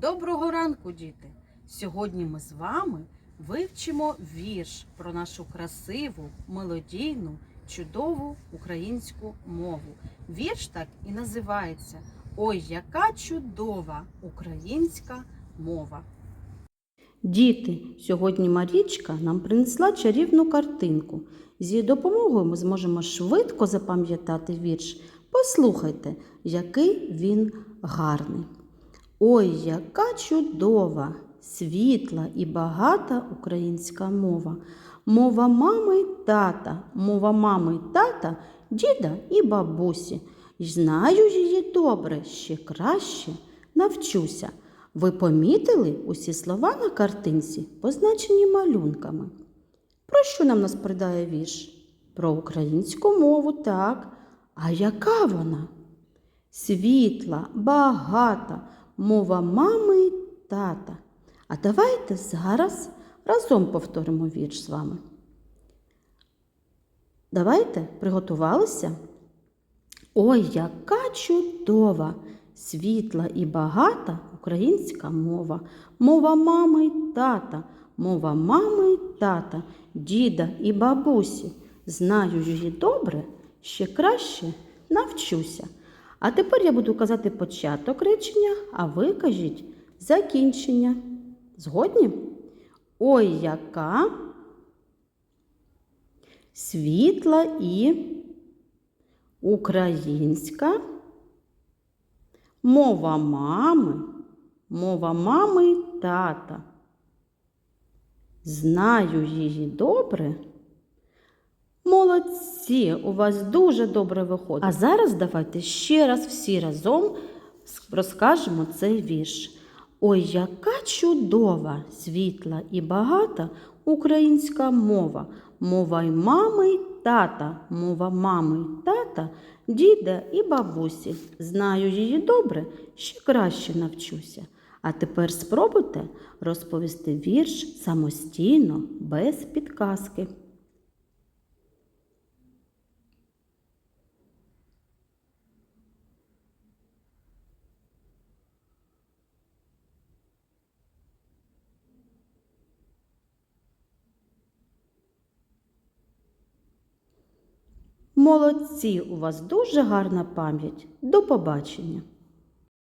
Доброго ранку, діти! Сьогодні ми з вами вивчимо вірш про нашу красиву, мелодійну, чудову українську мову. Вірш так і називається Ой, яка чудова українська мова! Діти, сьогодні Марічка нам принесла чарівну картинку. З її допомогою ми зможемо швидко запам'ятати вірш. Послухайте, який він гарний. Ой, яка чудова, світла і багата українська мова. Мова мами й тата, мова мами й тата, діда і бабусі. Знаю її добре, ще краще навчуся. Ви помітили усі слова на картинці, позначені малюнками? Про що нам розповідає вірш? Про українську мову, так. А яка вона? Світла, багата, мова мами й тата. А давайте зараз разом повторимо вірш з вами. Давайте приготувалися? Ой, яка чудова, світла і багата українська мова, мова мами й тата, мова мами й тата, діда і бабусі. Знаю її добре, ще краще навчуся. А тепер я буду казати початок речення, а ви кажіть закінчення. Згодні? Ой, яка світла і українська мова мами, мова мами й тата. Знаю її добре. Молодці, у вас дуже добре виходить. А зараз давайте ще раз всі разом розкажемо цей вірш. Ой, яка чудова, світла і багата українська мова, мова й мами й тата, мова мами й тата, діда і бабусі. Знаю її добре, ще краще навчуся. А тепер спробуйте розповісти вірш самостійно, без підказки. Молодці, у вас дуже гарна пам'ять. До побачення!